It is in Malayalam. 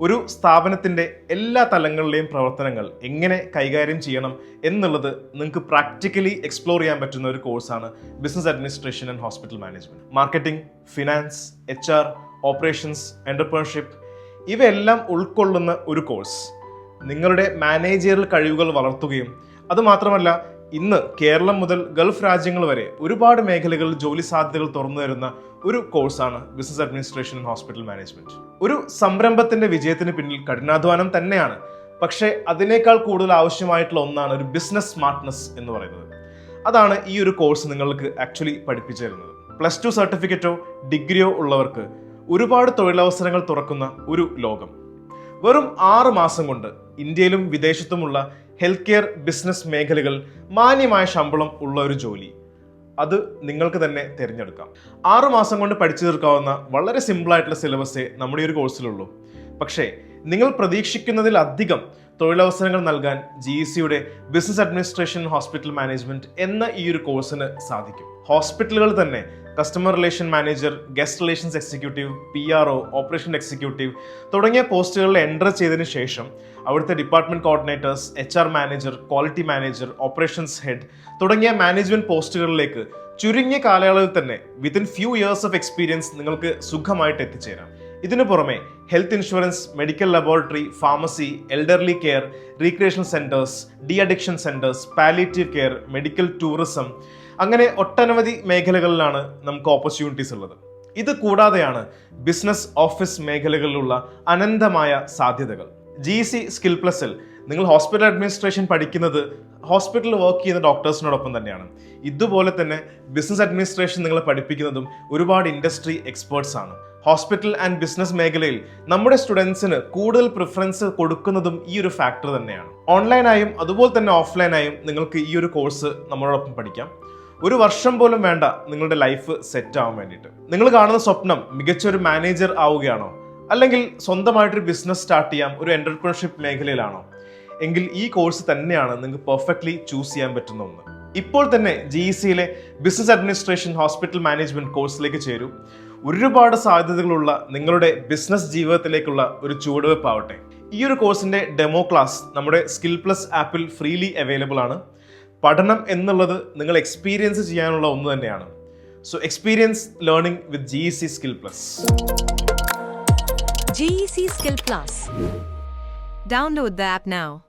ഒരു സ്ഥാപനത്തിന്റെ എല്ലാ തലങ്ങളിലെയും പ്രവർത്തനങ്ങൾ എങ്ങനെ കൈകാര്യം ചെയ്യണം എന്നുള്ളത് നിങ്ങൾക്ക് പ്രാക്ടിക്കലി എക്സ്പ്ലോർ ചെയ്യാൻ പറ്റുന്ന ഒരു കോഴ്സാണ് business administration and hospital management marketing finance H R operations entrepreneurship ഇവയെല്ലാം ഉൾക്കൊള്ളുന്ന ഒരു കോഴ്സ് നിങ്ങളുടെ മാനേജറിൽ കഴിവുകൾ വളർത്തുകയും അതുമാത്രമല്ല ഇന്ന് കേരളം മുതൽ ഗൾഫ് രാജ്യങ്ങൾ വരെ ഒരുപാട് മേഖലകളിൽ ജോലി സാധ്യതകൾ തുറന്നു തരുന്ന ഒരു കോഴ്സാണ് ബിസിനസ് അഡ്മിനിസ്ട്രേഷൻ ഹോസ്പിറ്റൽ മാനേജ്മെന്റ്. ഒരു സംരംഭത്തിന്റെ വിജയത്തിന് പിന്നിൽ കഠിനാധ്വാനം തന്നെയാണ്. പക്ഷേ അതിനേക്കാൾ കൂടുതൽ ആവശ്യമായിട്ടുള്ള ഒന്നാണ് ഒരു ബിസിനസ് സ്മാർട്ട്നെസ് എന്ന് പറയുന്നത്. അതാണ് ഈ ഒരു കോഴ്സ് നിങ്ങൾക്ക് ആക്ച്വലി പഠിപ്പിച്ചു തരുന്നത്. പ്ലസ് ടു സർട്ടിഫിക്കറ്റോ ഡിഗ്രിയോ ഉള്ളവർക്ക് ഒരുപാട് തൊഴിലവസരങ്ങൾ തുറക്കുന്ന ഒരു ലോകം. വെറും ആറ് മാസം കൊണ്ട് ഇന്ത്യയിലും വിദേശത്തുമുള്ള ഹെൽത്ത് കെയർ ബിസിനസ് മേഖലകൾ മാന്യമായ ശമ്പളം ഉള്ള ഒരു ജോലി. അത് നിങ്ങൾക്ക് തന്നെ തിരഞ്ഞെടുക്കാം. ആറു മാസം കൊണ്ട് പഠിച്ചു തീർക്കാവുന്ന വളരെ സിമ്പിളായിട്ടുള്ള സിലബസേ നമ്മുടെ ഈ ഒരു കോഴ്സിലുള്ളൂ പക്ഷേ നിങ്ങൾ പ്രതീക്ഷിക്കുന്നതിലധികം തൊഴിലവസരങ്ങൾ നൽകാൻ ജി ഇ സിയുടെ ബിസിനസ് അഡ്മിനിസ്ട്രേഷൻ ഹോസ്പിറ്റൽ മാനേജ്മെന്റ് എന്ന ഈ ഒരു കോഴ്സിന് സാധിക്കും. ഹോസ്പിറ്റലുകൾ തന്നെ customer relation manager guest relations executive P R O operation executive തുടങ്ങിയ പോസ്റ്റുകളിൽ എന്റർ ചെയ്തതിന് ശേഷം അവിടുത്തെ department coordinators H R manager quality manager operations head തുടങ്ങിയ മാനേജ്മെന്റ് പോസ്റ്റുകളിലേക്ക് ചുരുങ്ങിയ കാലയളവിൽ തന്നെ within few years of experience നിങ്ങൾക്ക് സുഖമായിട്ട് എത്തിച്ചേരാം. ഇതിനു പുറമെ health insurance medical laboratory pharmacy elderly care recreation centres de addiction centres palliative care medical tourism അങ്ങനെ ഒട്ടനവധി മേഖലകളിലാണ് നമുക്ക് ഓപ്പർച്യൂണിറ്റീസ് ഉള്ളത്. ഇത് കൂടാതെയാണ് ബിസിനസ് ഓഫീസ് മേഖലകളിലുള്ള അനന്തമായ സാധ്യതകൾ. ജി സി സ്കിൽ പ്ലസിൽ നിങ്ങൾ ഹോസ്പിറ്റൽ അഡ്മിനിസ്ട്രേഷൻ പഠിക്കുന്നത് ഹോസ്പിറ്റലിൽ വർക്ക് ചെയ്യുന്ന ഡോക്ടേഴ്സിനോടൊപ്പം തന്നെയാണ്. ഇതുപോലെ തന്നെ ബിസിനസ് അഡ്മിനിസ്ട്രേഷൻ നിങ്ങളെ പഠിപ്പിക്കുന്നതും ഒരുപാട് ഇൻഡസ്ട്രി എക്സ്പേർട്സ് ആണ്. ഹോസ്പിറ്റൽ ആൻഡ് ബിസിനസ് മേഖലയിൽ നമ്മുടെ സ്റ്റുഡൻസിന് കൂടുതൽ പ്രിഫറൻസ് കൊടുക്കുന്നതും ഈ ഒരു ഫാക്ടർ തന്നെയാണ്. ഓൺലൈനായും അതുപോലെ തന്നെ ഓഫ്ലൈനായും നിങ്ങൾക്ക് ഈ ഒരു കോഴ്സ് നമ്മളോടൊപ്പം പഠിക്കാം. ഒരു വർഷം പോലും വേണ്ട നിങ്ങളുടെ ലൈഫ് സെറ്റ് ആവാൻ വേണ്ടിയിട്ട്. നിങ്ങൾ കാണുന്ന സ്വപ്നം മികച്ച ഒരു മാനേജർ ആവുകയാണോ? അല്ലെങ്കിൽ സ്വന്തമായിട്ടൊരു ബിസിനസ് സ്റ്റാർട്ട് ചെയ്യാം ഒരു എന്റർപ്രണർഷിപ്പ് മേഖലയിലാണോ? എങ്കിൽ ഈ കോഴ്സ് തന്നെയാണ് നിങ്ങൾക്ക് പെർഫെക്റ്റ്ലി ചൂസ് ചെയ്യാൻ പറ്റുന്ന ഒന്ന്. ഇപ്പോൾ തന്നെ ജി ഇ സിയിലെ ബിസിനസ് അഡ്മിനിസ്ട്രേഷൻ ഹോസ്പിറ്റൽ മാനേജ്മെന്റ് കോഴ്സിലേക്ക് ചേരൂ. ഒരുപാട് സാധ്യതകളുള്ള നിങ്ങളുടെ ബിസിനസ് ജീവിതത്തിലേക്കുള്ള ഒരു ചുവടുവെപ്പാവട്ടെ ഈ ഒരു കോഴ്സിന്റെ ഡെമോ ക്ലാസ് നമ്മുടെ സ്കിൽ പ്ലസ് ആപ്പിൽ ഫ്രീലി അവൈലബിൾ ആണ്. പഠനം എന്നുള്ളത് നിങ്ങൾ എക്സ്പീരിയൻസ് ചെയ്യാനുള്ള ഒന്ന് തന്നെയാണ്. So experience learning with G E C skill plus G E C skill plus download the app now.